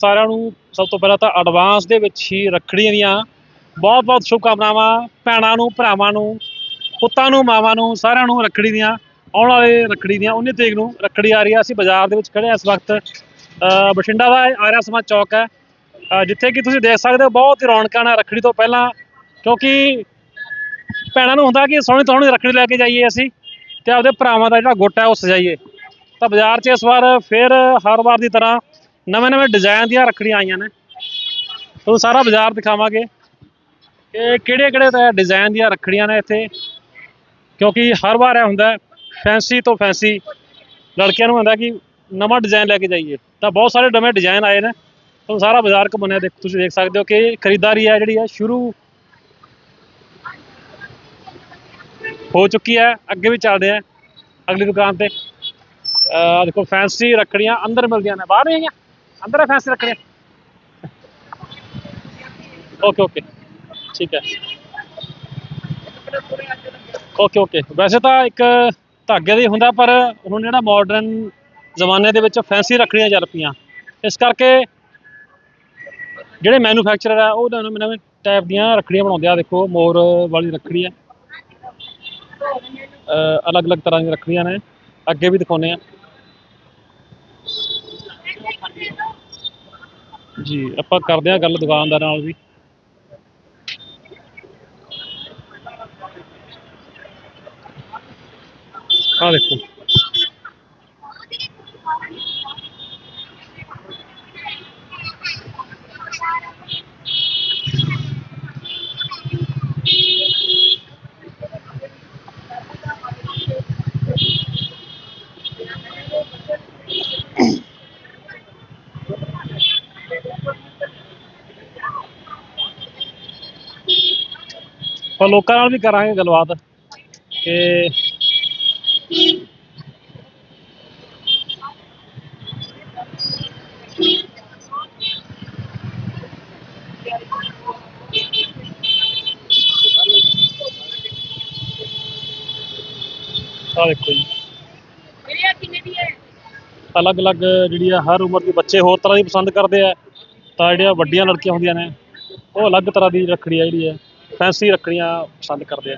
ਸਾਰਿਆਂ ਨੂੰ ਸਭ ਤੋਂ ਪਹਿਲਾਂ ਤਾਂ ਐਡਵਾਂਸ ਦੇ ਵਿੱਚ ਹੀ ਰੱਖੜੀਆਂ ਦੀਆਂ ਬਹੁਤ ਬਹੁਤ ਸ਼ੁਭਕਾਮਨਾਵਾਂ ਭੈਣਾਂ ਨੂੰ, ਭਰਾਵਾਂ ਨੂੰ, ਪੁੱਤਾਂ ਨੂੰ, ਮਾਵਾਂ ਨੂੰ, ਸਾਰਿਆਂ ਨੂੰ ਰੱਖੜੀ ਦੀਆਂ, ਆਉਣ ਵਾਲੇ ਰੱਖੜੀ ਦੀਆਂ 19 ਤਰੀਕ ਨੂੰ ਰੱਖੜੀ ਆ ਰਹੀ ਆ। ਅਸੀਂ ਬਾਜ਼ਾਰ ਦੇ ਵਿੱਚ ਖੜੇ ਹਾਂ ਇਸ ਵਕਤ। ਬਠਿੰਡਾ ਦਾ ਆਰਿਆ ਸਮਾਜ ਚੌਕ ਹੈ। ਜਿੱਥੇ ਕਿ ਤੁਸੀਂ ਦੇਖ ਸਕਦੇ ਹੋ ਬਹੁਤ ਹੀ ਰੌਣਕਾਂ ਨਾਲ ਰੱਖੜੀ ਤੋਂ ਪਹਿਲਾਂ, ਕਿਉਂਕਿ ਭੈਣਾਂ ਨੂੰ ਹੁੰਦਾ ਕਿ ਸੋਹਣੀ ਸੋਹਣੀ ਰੱਖੜੀ ਲੈ ਕੇ ਜਾਈਏ ਅਸੀਂ ਤੇ ਆਪਦੇ ਭਰਾਵਾਂ ਦਾ ਜਿਹੜਾ ਗੁੱਟ ਹੈ ਉਹ ਸਜਾਈਏ। ਤਾਂ ਬਾਜ਼ਾਰ 'ਚ ਇਸ ਵਾਰ ਫਿਰ ਹਰ ਵਾਰ ਦੀ ਤਰ੍ਹਾਂ ਨਵੇਂ ਨਵੇਂ ਡਿਜ਼ਾਈਨ ਦੀਆਂ ਰੱਖੜੀਆਂ ਆਈਆਂ ਨੇ। ਤੁਹਾਨੂੰ ਸਾਰਾ ਬਾਜ਼ਾਰ ਦਿਖਾਵਾਂਗੇ ਕਿ ਕਿਹੜੇ ਕਿਹੜੇ ਡਿਜ਼ਾਈਨ ਦੀਆਂ ਰੱਖੜੀਆਂ ਨੇ ਇੱਥੇ। ਕਿਉਂਕਿ ਹਰ ਵਾਰ ਇਹ ਹੁੰਦਾ ਫੈਂਸੀ ਤੋਂ ਫੈਂਸੀ ਲੜਕਿਆਂ ਨੂੰ ਹੁੰਦਾ ਕਿ ਨਵਾਂ ਡਿਜ਼ਾਈਨ ਲੈ ਕੇ ਜਾਈਏ। ਤਾਂ ਬਹੁਤ ਸਾਰੇ ਨਵੇਂ ਡਿਜ਼ਾਈਨ ਆਏ ਨੇ। ਤੁਹਾਨੂੰ ਸਾਰਾ ਬਾਜ਼ਾਰ ਘੁੰਮਣਿਆ ਦੇਖ, ਤੁਸੀਂ ਦੇਖ ਸਕਦੇ ਹੋ ਕਿ ਖਰੀਦਦਾਰੀ ਹੈ ਜਿਹੜੀ ਹੈ, ਸ਼ੁਰੂ ਹੋ ਚੁੱਕੀ ਹੈ, ਅੱਗੇ ਵੀ ਚੱਲਦੇ ਆ ਅਗਲੀ ਦੁਕਾਨ ਤੇ ਆਹ ਦੇਖੋ ਫੈਂਸੀ ਰੱਖੜੀਆਂ ਅੰਦਰ ਮਿਲਦੀਆਂ ਨੇ। ਬਾਹਰ ਨਹੀਂ ਹੈਗੀਆਂ ਅੰਦਰ ਹੈ ਫੈਂਸੀ ਓਕੇ ਓਕੇ ਠੀਕ ਹੈ। ਓਕੇ ਓਕੇ ਵੈਸੇ ਤਾਂ ਇੱਕ ਧਾਗੇ ਦਾ ਹੁੰਦਾ, ਪਰ ਹੁਣ ਜਿਹੜਾ ਮਾਡਰਨ ਜ਼ਮਾਨੇ ਦੇ ਵਿੱਚ ਫੈਂਸੀ ਰੱਖੜੀਆਂ ਚੱਲ ਪਈਆਂ। ਇਸ ਕਰਕੇ ਜਿਹੜੇ ਮੈਨੂਫੈਕਚਰਰ ਆ, ਉਹ ਨਵੇਂ ਨਵੇਂ ਟਾਈਪ ਦੀਆਂ ਰੱਖੜੀਆਂ ਬਣਾਉਂਦੇ ਆ। ਦੇਖੋ, ਮੋਰ ਵਾਲੀ ਰੱਖੜੀ ਹੈ। ਅਲੱਗ-ਅਲੱਗ ਤਰ੍ਹਾਂ ਦੀਆਂ ਰੱਖੜੀਆਂ ਨੇ। ਅੱਗੇ ਵੀ ਦਿਖਾਉਨੇ ਆ। ਜੀ ਆਪਾਂ ਕਰਦੇ ਆ ਗੱਲ ਦੁਕਾਨਦਾਰ ਨਾਲ ਵੀ। ਆ ਦੇਖੋ। ਆਪਾਂ ਲੋਕਾਂ ਨਾਲ ਵੀ ਕਰਾਂਗੇ ਗੱਲਬਾਤ ਕਿ ਆ ਦੇਖੋ ਜੀ। ਅਲੱਗ-ਅਲੱਗ ਜਿਹੜੀ ਆ, ਹਰ ਉਮਰ ਦੇ ਬੱਚੇ ਹੋਰ ਤਰ੍ਹਾਂ ਦੀ ਪਸੰਦ ਕਰਦੇ ਆ ਤਾਂ ਜਿਹੜੀਆਂ ਵੱਡੀਆਂ ਲੜਕੀਆਂ ਹੁੰਦੀਆਂ ਨੇ, ਉਹ ਅਲੱਗ ਤਰ੍ਹਾਂ ਦੀ ਰੱਖੜੀ ਆ ਜਿਹੜੀ ਹੈ ਫੈਂਸੀ ਰੱਖੜੀਆਂ ਪਸੰਦ ਕਰਦੇ ਆ।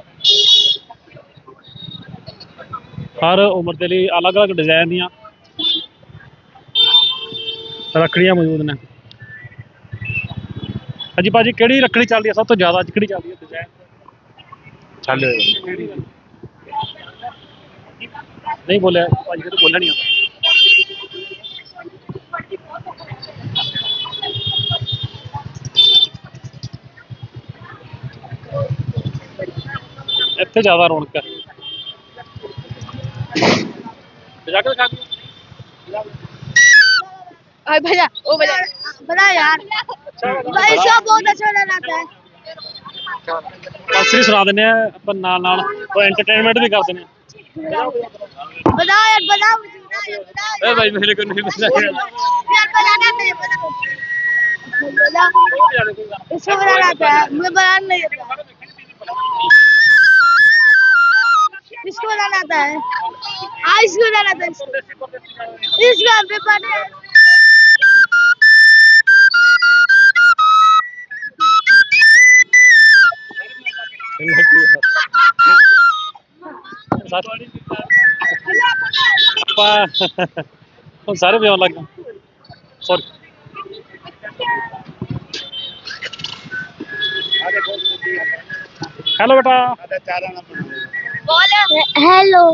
ਹਰ ਉਮਰ ਦੇ ਲਈ ਅਲੱਗ-ਅਲੱਗ ਡਿਜ਼ਾਈਨ ਦੀਆਂ ਰੱਖੜੀਆਂ ਮੌਜੂਦ ਨੇ। ਹਾਂਜੀ ਭਾਜੀ ਕਿਹੜੀ ਰੱਖੜੀ ਚੱਲਦੀ ਹੈ ਸਭ ਤੋਂ ਜ਼ਿਆਦਾ ਅੱਜ ਕਿਹੜੀ ਚੱਲਦੀ ਹੈ ਡਿਜ਼ਾਈਨ ਚੱਲ। ਨਹੀਂ ਬੋਲਿਆ ਭਾਜੀ ਤਾਂ ਬੋਲਿਆ ਨਹੀਂ ਆਉਂਦਾ। ਇੱਥੇ ਜ਼ਿਆਦਾ ਰੌਣਕ ਹੈ ਜਾ ਕੇ ਦਿਖਾ ਦਿਓ। अरे भैया ओ भैया बड़ा यार भाई सब बहुत अच्छा लगाता है ਅੰਸਰੀ ਸੁਣਾ ਦਿੰਦੇ ਆ ਆਪਾਂ ਨਾਲ ਨਾਲ ਉਹ ਐਂਟਰਟੇਨਮੈਂਟ ਵੀ ਕਰਦੇ ਨੇ बताओ यार बताओ मुझे बताओ यार बताओ ਏ ਭਾਈ ਮੇਰੇ ਕੋਲ ਨਹੀਂ ਪਤਾ यार बनाना नहीं बताओ बोला इसको बनाना आता है मुझे बनाना नहीं आता इसको बनाना आता है हाँ इसको बनाना आता है इसको हम सारे भी लग सॉरी हेलो बेटा। हेलो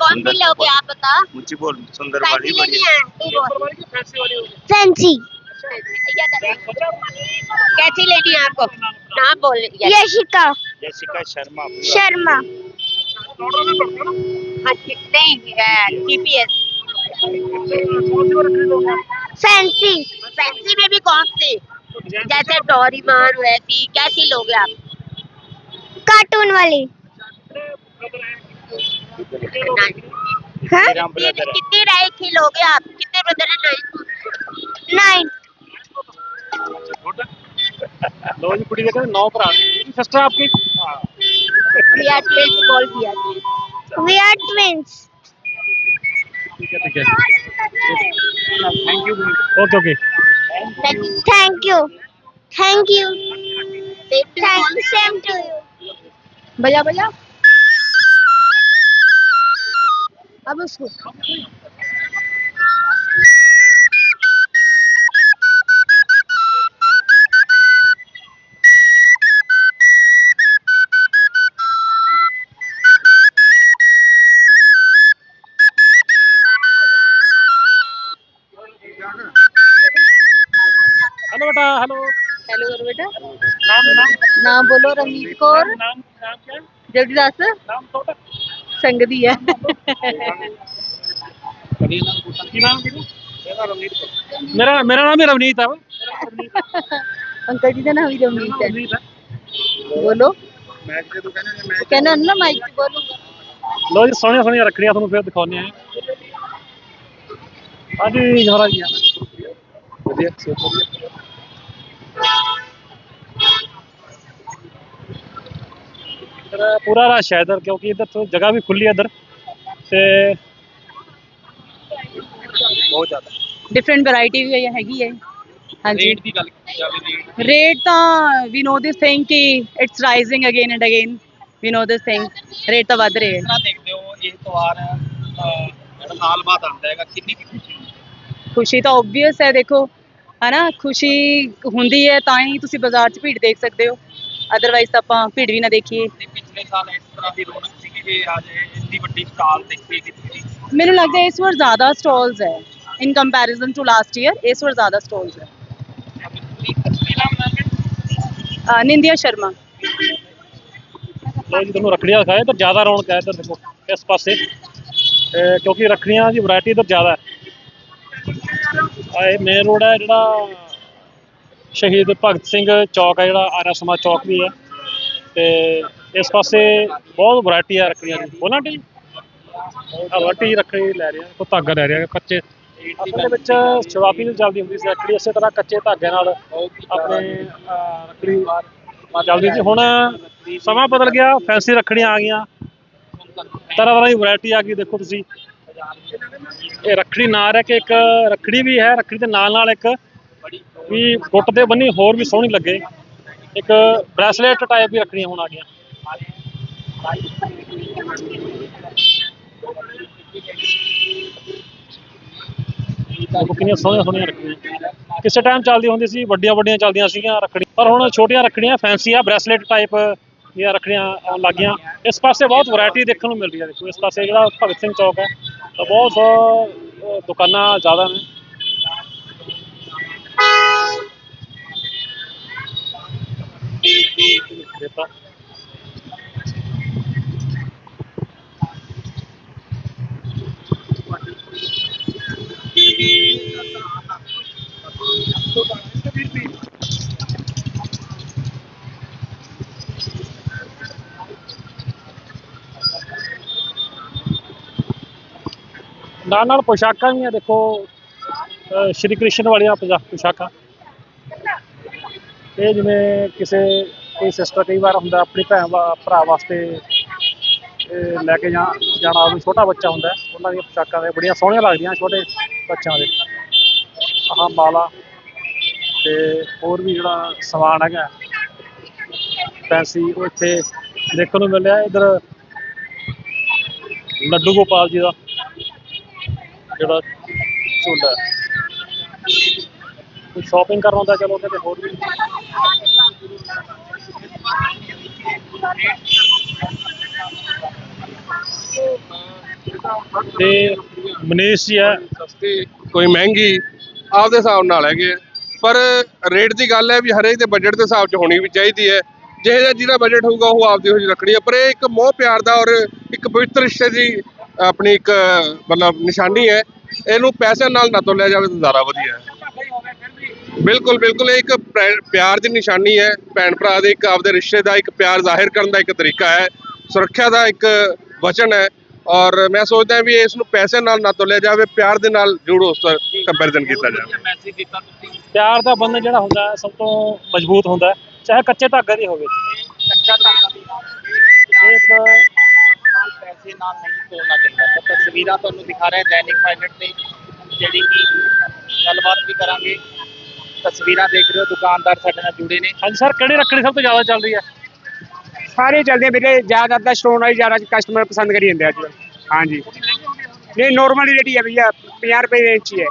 कौन सी लोगे आप बता? मुझे बोल सुंदर कैसी वाली लेनी है बोल। फैंसी। कैसी लेनी है आपको? नाम बोल यशिका। जैसिका शर्मा। शर्मा। हाँ फैंसी। फैंसी में भी कौन सी? जैसे डोरीमान वैसी कैसी लोगे आप? कार्टून वाली हाँ? राम ब्रदर है। कितनी राइट ही लोगे आप कितने ब्रदर है नाइन ਲੋ ਜੀ ਕੁੜੀ ਦੇ ਕਹਿੰਦੇ ਨੌ ਭਰਾ ਨੇ ਸਿਸਟਰ ਆਪਕੀ वी आर ट्विंस बोल दिया वी आर ट्विंस ਠੀਕ ਹੈ ਠੀਕ ਹੈ thank you okay okay thank you thank you thank you same to you बजा बजा अब उसको हेलो बेटा हेलो हेलो करो बेटा नाम नाम नाम बोलो रमीत कौर नाम नाम क्या है? जल्दी दस नाम ਤੁਹਾਡਾ संगदी है ਕੀ ਨਾਮ ਹੈ ਮੇਰਾ ਮੇਰਾ ਨਾਮ ਹੀ ਰਵਨੀਤ ਹੈ अंकल जी का नाम ही रमीत है ਰਵਨੀਤ ਹੈ बोलो मैच के तो कहने ने मैच कहना ना माइक से बोलो ਲੋ ਜੀ ਸੋਹਣੀਆਂ ਸੋਹਣੀਆਂ ਰੱਖੜੀਆਂ ਤੁਹਾਨੂੰ ਫਿਰ ਦਿਖਾਉਂਦੇ ਆ ਹਾਂਜੀ ਜਹਰਾ ਜੀ ਵਧੀਆ ਸੋ ਵਧੀਆ ਇੱਧਰ ਪੂਰਾ ਰਸ਼ ਹੈ ਇੱਧਰ ਕਿਉਂਕਿ ਇੱਧਰ ਤੋਂ ਜਗ੍ਹਾ ਵੀ ਖੁੱਲੀ ਹੈ ਇੱਧਰ ਤੇ ਬਹੁਤ ਜ਼ਿਆਦਾ डिफरेंट वैरायटी भी हैगी है हाँ जी ਰੇਟ ਦੀ ਗੱਲ ਕੀਤੀ ਜਾਵੇ ਰੇਟ रेट ਤਾਂ ਵੀ ਨੋ ਦਿਸ ਥਿੰਗ ਕਿ it's rising again and again we know this thing rate ਤਾਂ ਵੱਧ ਰਹੇ ਕਿਸ ਤਰ੍ਹਾਂ ਦੇਖਦੇ ਹੋ ਇਹ ਤਿਉਹਾਰ ਅਹ, ਜਿਹੜਾ ਸਾਲ ਬਾਅਦ ਆਉਂਦਾ ਹੈਗਾ ਕਿੰਨੀ ਕੁ ਖੁਸ਼ੀ ਹੈ ਖੁਸ਼ੀ ਤਾਂ ਆਬਵੀਅਸ ਹੈ ਦੇਖੋ ਹਨਾ ਖੁਸ਼ੀ ਹੁੰਦੀ ਹੈ ਤਾਂ ਹੀ ਤੁਸੀਂ ਬਾਜ਼ਾਰ 'ਚ ਭੀੜ ਦੇਖ ਸਕਦੇ ਹੋ ਅਦਰਵਾਈਜ਼ ਤਾਂ ਆਪਾਂ ਭੀੜ ਵੀ ਨਾ ਦੇਖੀਏ ਤੇ ਪਿਛਲੇ ਸਾਲ ਇਸ ਤਰ੍ਹਾਂ ਦੀ ਰੌਣਕ ਸੀਗੀ ਜੇ ਅੱਜ ਇੰਨੀ ਵੱਡੀ ਸਟਾਲ ਦੇਖੀ ਕਿ ਤੁਸੀਂ ਮੈਨੂੰ ਲੱਗਦਾ ਇਸ ਵਾਰ ਜ਼ਿਆਦਾ ਸਟਾਲਸ ਹੈ। In comparison to last year ਇਸ ਵਾਰ ਜ਼ਿਆਦਾ ਸਟਾਲਸ ਹੈ। ਨਿੰਦਿਆ ਸ਼ਰਮਾ। ਲੋ ਜੀ ਤੁਹਾਨੂੰ ਰੱਖੜੀਆਂ ਦਿਖਾਏ ਇੱਧਰ ਜ਼ਿਆਦਾ ਰੌਣਕ ਹੈ ਇੱਧਰ ਦੇਖੋ ਇਸ ਪਾਸੇ। ਤੇ ਕਿਉਂਕਿ ਰੱਖੜੀਆਂ ਦੀ ਵੈਰਾਈਟੀ ਇੱਧਰ ਜ਼ਿਆਦਾ ਹੈ। ਇਹ ਮੇਨ ਰੋਡ ਹੈ ਜਿਹੜਾ ਸ਼ਹੀਦ ਭਗਤ ਸਿੰਘ ਚੌਕ ਹੈ ਜਿਹੜਾ ਆਰਿਆ ਸਮਾਜ ਚੌਕ ਵੀ ਹੈ। ਤੇ ਇਸ ਪਾਸੇ ਬਹੁਤ ਵੈਰਾਈਟੀ ਹੈ ਰੱਖੜੀਆਂ ਦੀ। ਉਹਨਾਂ ਦੀ ਆ ਵੈਰਾਈਟੀ ਰੱਖੜੀ ਲੈ ਰਿਹਾ ਕੋ ਧਾਗਾ ਲੈ ਰਿਹਾ ਕੱਚੇ। ਆਪਣੇ ਵਿੱਚ ਸ਼ਵਾਬੀ ਨੂੰ ਚੱਲਦੀ ਹੁੰਦੀ ਸੀ ਰੱਖੜੀ ਇਸੇ ਤਰ੍ਹਾਂ ਕੱਚੇ ਧਾਗੇ ਨਾਲ ਆਪਣੇ ਰੱਖੜੀ ਚੱਲਦੀ ਸੀ। ਹੁਣ ਸਮਾਂ ਬਦਲ ਗਿਆ ਫੈਂਸੀ ਰੱਖੜੀਆਂ ਆ ਗਈਆਂ। ਤਰ੍ਹਾਂ ਤਰ੍ਹਾਂ ਦੀ ਵੈਰਾਈਟੀ ਆ ਗਈ ਦੇਖੋ ਤੁਸੀਂ। ਇਹ ਰੱਖੜੀ ਨਾਲ ਹੈ ਕਿ ਇੱਕ ਰੱਖੜੀ ਵੀ ਹੈ ਰੱਖੜੀ ਦੇ ਨਾਲ ਨਾਲ ਇੱਕ ਵੀ ਗੁੱਟ ਤੇ ਬੰਨੀ ਹੋਰ ਵੀ ਸੋਹਣੀ ਲੱਗੇ। ਇੱਕ ਬ੍ਰੈਸਲੇਟ ਟਾਈਪ ਵੀ ਰੱਖੜੀਆਂ ਹੁਣ ਆ ਗਈਆਂ। ਦੇਖੋ ਸੋਹਣੀਆਂ ਸੋਹਣੀਆਂ ਰੱਖੜੀਆਂ ਕਿਸੇ ਟਾਈਮ ਚੱਲਦੀ ਹੁੰਦੀ ਸੀ, ਵੱਡੀਆਂ ਵੱਡੀਆਂ ਚੱਲਦੀਆਂ ਸੀਗੀਆਂ ਰੱਖੜੀ ਪਰ ਹੁਣ ਛੋਟੀਆਂ ਰੱਖੜੀਆਂ ਫੈਂਸੀ ਆ ਬ੍ਰੈਸਲੇਟ ਟਾਈਪ ਦੀਆਂ ਰੱਖੜੀਆਂ ਆਉਣ ਲੱਗ ਗਈਆਂ ਇਸ ਪਾਸੇ ਬਹੁਤ ਵੈਰਾਈਟੀ ਦੇਖਣ ਨੂੰ ਮਿਲ ਰਹੀ ਹੈ ਦੇਖੋ, ਇਸ ਪਾਸੇ ਜਿਹੜਾ ਭਗਤ ਸਿੰਘ ਚੌਕ ਹੈ, ਤਾਂ ਬਹੁਤ ਦੁਕਾਨਾਂ ਜ਼ਿਆਦਾ ਨੇ। ਦਿੱਤਾ ਨਾਲ ਨਾਲ ਪੋਸ਼ਾਕਾਂ ਵੀ ਆ, ਦੇਖੋ ਸ਼੍ਰੀ ਕ੍ਰਿਸ਼ਨ ਵਾਲੀਆਂ ਪੋਸ਼ਾ- ਪੋਸ਼ਾਕਾਂ। ਇਹ ਜਿਵੇਂ ਕਿਸੇ, ਕੋਈ ਸਿਸਟਰ ਕਈ ਵਾਰ ਹੁੰਦਾ, ਆਪਣੀ ਭੈਣ ਵਾ- ਭਰਾ ਵਾਸਤੇ ਲੈ ਕੇ ਜਾ, ਜਾਣਾ ਹੋਵੇ, ਛੋਟਾ ਬੱਚਾ ਹੁੰਦਾ, ਉਹਨਾਂ ਦੀਆਂ ਪੋਸ਼ਾਕਾਂ ਦੇ ਬੜੀਆਂ ਸੋਹਣੀਆਂ ਲੱਗਦੀਆਂ ਛੋਟੇ ਬੱਚਿਆਂ ਦੇ। ਆਹ ਮਾਲਾ ਤੇ ਹੋਰ ਵੀ ਜਿਹੜਾ ਸਮਾਨ ਹੈਗਾ ਫੈਂਸੀ ਉਹ ਇੱਥੇ ਦੇਖਣ ਨੂੰ ਮਿਲਿਆ, ਇਧਰ ਲੱਡੂ ਗੋਪਾਲ ਜੀ ਦਾ। ਜਿਹੜਾ ਝੂਲਾ ਕੋਈ ਸ਼ਾਪਿੰਗ ਕਰਨ ਆਉਂਦਾ ਚਲੋ ਕਿਤੇ ਹੋਰ ਵੀ। ਤੇ ਮਨੀਸ਼ ਜੀ ਹੈ। ਸਸਤੀ ਕੋਈ ਮਹਿੰਗੀ ਆਪਦੇ ਹਿਸਾਬ ਨਾਲ ਹੈਗੇ ਆ। ਪਰ ਰੇਟ ਦੀ ਗੱਲ ਹੈ ਵੀ ਹਰੇਕ ਦੇ ਬਜਟ ਦੇ ਹਿਸਾਬ 'ਚ ਹੋਣੀ ਵੀ ਚਾਹੀਦੀ ਹੈ। ਜਿਹੇ ਜਿਹਾ ਜਿਹਦਾ ਬਜਟ ਹੋਊਗਾ ਉਹ ਆਪਦੀ ਹੋ ਜੀ ਰੱਖਣੀ ਹੈ। ਪਰ ਇਹ ਇੱਕ ਮੋਹ ਪਿਆਰ ਦਾ ਔਰ ਇੱਕ ਪਵਿੱਤਰ ਰਿਸ਼ਤੇ ਦੀ ਆਪਣੀ ਇੱਕ ਮਤਲਬ ਨਿਸ਼ਾਨੀ ਹੈ ਇਹਨੂੰ ਪੈਸੇ ਨਾਲ ਨਾ ਤੋਲਿਆ ਜਾਵੇ ਤਾਂ ਜ਼ਿਆਦਾ ਵਧੀਆ ਹੈ। ਬਿਲਕੁਲ ਬਿਲਕੁਲ ਇਹ ਇੱਕ ਪਿਆਰ ਦੀ ਨਿਸ਼ਾਨੀ ਹੈ। ਭੈਣ ਭਰਾ ਦੇ ਇੱਕ ਆਪਦੇ ਰਿਸ਼ਤੇ ਦਾ ਇੱਕ ਪਿਆਰ ਜ਼ਾਹਿਰ ਕਰਨ ਦਾ ਇੱਕ ਤਰੀਕਾ ਹੈ। ਸੁਰੱਖਿਆ ਦਾ ਇੱਕ ਵਚਨ ਹੈ। ਔਰ ਮੈਂ ਸੋਚਦਾ ਵੀ ਇਸ ਨੂੰ ਪੈਸੇ ਨਾਲ ਨਾ ਤੋਲਿਆ ਜਾਵੇ ਪਿਆਰ ਦੇ ਨਾਲ ਜ਼ਰੂਰ ਉਸ ਦਾ ਕੰਪੈਰੀਜ਼ਨ ਕੀਤਾ ਜਾਵੇ। ਪਿਆਰ ਦਾ ਬੰਧਨ ਜਿਹੜਾ ਹੁੰਦਾ ਹੈ ਸਭ ਤੋਂ ਮਜ਼ਬੂਤ ਹੁੰਦਾ ਹੈ ਚਾਹੇ ਕੱਚੇ ਧਾਗੇ ਦੀ ਹੋਵੇ। ਕੱਚਾ ਧਾਗਾ। ਵੀ ਇਹ ਇੱਕ ਪੈਸੇ ਨਾਲ ਨਹੀਂ ਤੋੜਨਾ ਚਾਹੀਦਾ ਤਾਂ। ਤਸਵੀਰਾਂ ਤੁਹਾਨੂੰ ਦਿਖਾ ਰਿਹਾ ਦੈਨਿਕ ਪਾਇਲਟ ਤੇ ਜਿਹੜੀ ਕਿ ਗੱਲਬਾਤ ਵੀ ਕਰਾਂਗੇ। ਤਸਵੀਰਾਂ ਦੇਖ ਰਹੇ ਹੋ ਦੁਕਾਨਦਾਰ ਸਾਡੇ ਨਾਲ ਜੁੜੇ ਨੇ। ਹਾਂਜੀ ਸਰ ਕਿਹੜੀ ਰੱਖੜੀ ਸਭ ਤੋਂ ਜ਼ਿਆਦਾ ਚੱਲ ਰਹੀ ਹੈ? ਸਾਰੇ ਚੱਲਦੇ ਵੀਰੇ ਜ਼ਿਆਦਾਤਰ ਸਟੋਨ ਵਾਲੀ ਜ਼ਿਆਦਾ ਕਸਟਮਰ ਪਸੰਦ ਕਰੀ ਜਾਂਦੇ ਅੱਜ ਹਾਂਜੀ। ਨਹੀਂ ਨੋਰਮਲ ਰੇਟ ਹੀ ਹੈ ਭਈਆ 50 ਰੁਪਏ ਰੇਂਜ ਹੀ ਹੈ।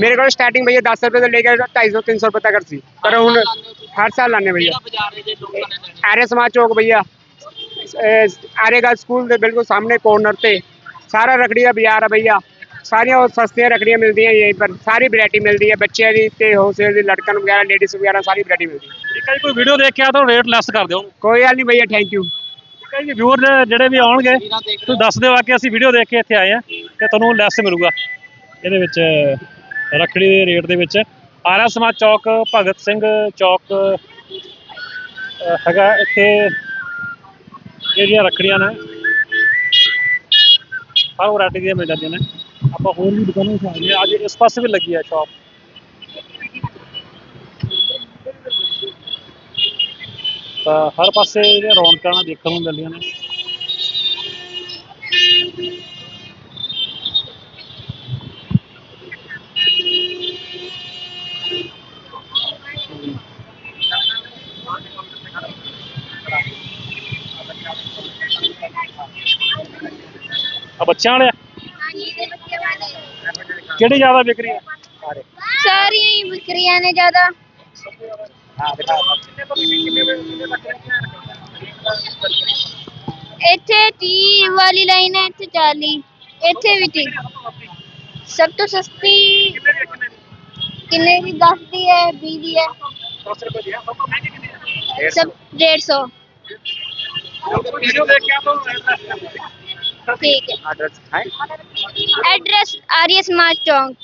ਮੇਰੇ ਕੋਲ ਸਟਾਰਟਿੰਗ ਭਈਆ 10 ਰੁਪਏ ਤੋਂ ਲੈ ਕੇ 250 300 ਰੁਪਏ ਤੱਕ ਸੀ ਪਰ ਹੁਣ ਹਰ ਸਾਲ ਲਾਣੇ ਭਈਆ। ਕਿਹੜਾ ਬਾਜ਼ਾਰ ਹੈ ਜੇ आरेगा ਸਕੂਲ ਦੇ ਬਿਲਕੁਲ ਸਾਹਮਣੇ ਕੋਰਨਰ ਤੇ। ਸਾਰਾ ਰਕੜੀਆ ਬਾਜ਼ਾਰ ਆ ਭਈਆ। ਸਾਰੀਆਂ ਉਹ ਸਸਤੀਆਂ ਰਕੜੀਆਂ ਮਿਲਦੀਆਂ ਯਹੀਂ ਪਰ ਸਾਰੀ ਵੈਰਾਈਟੀ ਮਿਲਦੀ ਹੈ। ਬੱਚਿਆਂ ਦੀ ਤੇ ਹੋਲਸੇਲ ਦੀ ਲੜਕਣ ਵਗੈਰਾ ਲੇਡੀਜ਼ ਵਗੈਰਾ ਸਾਰੀ ਵੈਰਾਈਟੀ ਮਿਲਦੀ ਹੈ। ਕਈ ਕੋਈ ਵੀਡੀਓ ਦੇਖਿਆ ਤਾਂ ਰੇਟ ਲੈਸ ਕਰ ਦਿਓ। ਕੋਈ ਗੱਲ ਨਹੀਂ ਬਈਆ ਥੈਂਕ ਯੂ ਕਈ ਵਿਊਅਰ ਜਿਹੜੇ ਵੀ ਆਉਣਗੇ ਤੁਸੀਂ ਦੱਸ ਦਿਓ ਆ ਕਿ ਅਸੀਂ ਵੀਡੀਓ ਦੇਖ ਕੇ ਇੱਥੇ ਆਏ ਆ ਤੇ ਤੁਹਾਨੂੰ ਲੈਸ ਮਿਲੂਗਾ। ਇਹਦੇ ਵਿੱਚ ਰਖੜੀ ਦੇ ਰੇਟ ਦੇ ਵਿੱਚ। ਆਰਾ ਸਮਾਜ ਚੌਕ ਭਗਤ ਸਿੰਘ ਚੌਕ ਹੈਗਾ ਇੱਥੇ ਇਹ ਜਿਹੜੀਆਂ ਰੱਖੜੀਆਂ ਨੇ। ਹਰ ਵੈਰਾਈਟੀ ਦੀਆਂ ਮਿਲ ਜਾਂਦੀਆਂ ਨੇ। ਆਪਾਂ ਹੋਰ ਵੀ ਦੁਕਾਨਾਂ ਵਿੱਚ ਅੱਜ ਇਸ ਪਾਸੇ ਵੀ ਲੱਗੀ ਹੈ ਸ਼ਾਪ ਤਾਂ ਹਰ ਪਾਸੇ ਜਿਹੜੀਆਂ ਰੌਣਕਾਂ ਦੇਖਣ ਨੂੰ ਮਿਲਦੀਆਂ ਨੇ। ਆ ਬੱਚਿਆਂ ਵਾਲੇ ਆ? ਕਿਹੜੀ ਜ਼ਿਆਦਾ ਵਿਕ ਰਹੀ ਹੈ? ਸਾਰੀਆਂ ਹੀ ਵਿਕਰੀਆਂ ਨੇ ਜ਼ਿਆਦਾ। ਇੱਥੇ 30 ਵਾਲੀ ਲਾਈਨ ਹੈ ਇੱਥੇ 40 ਇੱਥੇ ਵੀ 30 ਸਭ ਤੋਂ ਸਸਤੀ ਕਿੰਨੇ ਦੀ 10 ਦੀ? ਹੈ 20 ਦੀ ਹੈ। 10 ਰੁਪਏ ਦੀ ਆ ਸਭ ਤੋਂ ਮਹਿੰਗੀ ਕਿੰਨੀ ਹੈ? ਸਭ 150 ਵੀਡੀਓ ਦੇਖ ਕੇ ਆ ਤਾਂ ਠੀਕ ਹੈ। ਐਡਰੈਸ ਹੈ ਐਡਰੈਸ ਆਰੀਆ ਸਮਾਜ ਚੌਂਕ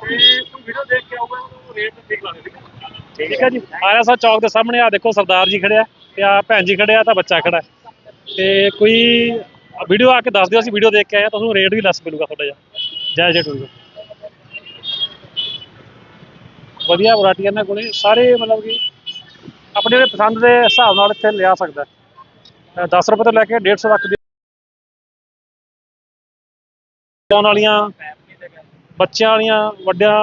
ਤੇ ਕੋਈ ਵੀਡੀਓ ਦੇਖ ਕੇ ਆਊਗਾ ਉਹਨੂੰ ਰੇਟ ਠੀਕ ਹੈ? ਜੀ। ਆਰਿਆ ਸਾਹਿਬ ਚੌਕ ਦੇ ਸਾਹਮਣੇ ਆ ਦੇਖੋ ਸਰਦਾਰ ਜੀ ਖੜਿਆ ਤੇ ਆ ਭੈਣ ਜੀ ਖੜਿਆ ਤਾਂ ਬੱਚਾ ਖੜਾ ਹੈ। ਤੇ ਕੋਈ ਵੀਡੀਓ ਆ ਕੇ ਦੱਸ ਦਿਓ ਅਸੀਂ ਵੀਡੀਓ ਦੇਖ ਕੇ ਆਏ ਆ ਤੁਹਾਨੂੰ ਰੇਟ ਵੀ ਲੈਸ ਮਿਲੂਗਾ ਥੋੜਾ ਜਿਹਾ। ਜੈ ਜੈ ਟੂਗਾ ਵਧੀਆ ਵੈਰਾਈਟੀ ਇਹਨਾਂ ਕੋਲੇ ਸਾਰੇ ਮਤਲਬ ਕਿ ਆਪਣੇ ਜਿਹੜੇ ਪਸੰਦ ਦੇ ਹਿਸਾਬ ਨਾਲ ਇੱਥੇ ਲਿਆ ਸਕਦਾ। ਹੈ 10 ਰੁਪਏ ਤੋਂ ਲੈ ਕੇ 150 ਤੱਕ ਦੀ ਬੱਚਿਆਂ ਵਾਲੀਆਂ ਬੱਚਿਆਂ ਵਾਲੀਆਂ ਵੱਡਿਆਂ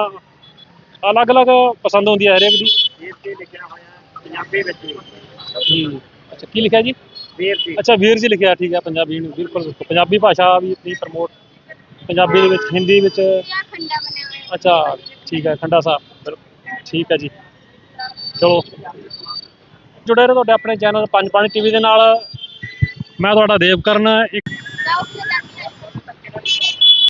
ਅਲੱਗ-ਅਲੱਗ ਪਸੰਦ ਹੁੰਦੀ ਹੈ ਹਰੇਕ ਦੀ। ਤੇ ਲਿਖਿਆ ਹੋਇਆ ਪੰਜਾਬੀ ਵਿੱਚ ਅੱਛਾ ਕੀ ਲਿਖਿਆ ਜੀ? ਵੀਰ ਜੀ। ਅੱਛਾ ਵੀਰ ਜੀ ਲਿਖਿਆ ਠੀਕ ਹੈ ਪੰਜਾਬੀ ਨੂੰ ਬਿਲਕੁਲ। ਪੰਜਾਬੀ ਭਾਸ਼ਾ ਵੀ ਆਪਣੀ ਪ੍ਰਮੋਟ ਪੰਜਾਬੀ ਦੇ ਵਿੱਚ ਹਿੰਦੀ ਵਿੱਚ। ਅੱਛਾ ਠੀਕ ਹੈ ਖੰਡਾ ਸਾਹਿਬ ਠੀਕ ਹੈ ਜੀ। ਚਲੋ। ਜੁੜੇ ਰਹੋ ਤੁਹਾਡੇ ਆਪਣੇ ਚੈਨਲ ਪੰਜ ਪੰਜ ਟੀਵੀ ਦੇ ਨਾਲ। ਮੈਂ ਤੁਹਾਡਾ ਦੇਵਕਰਨ ਇੱਕ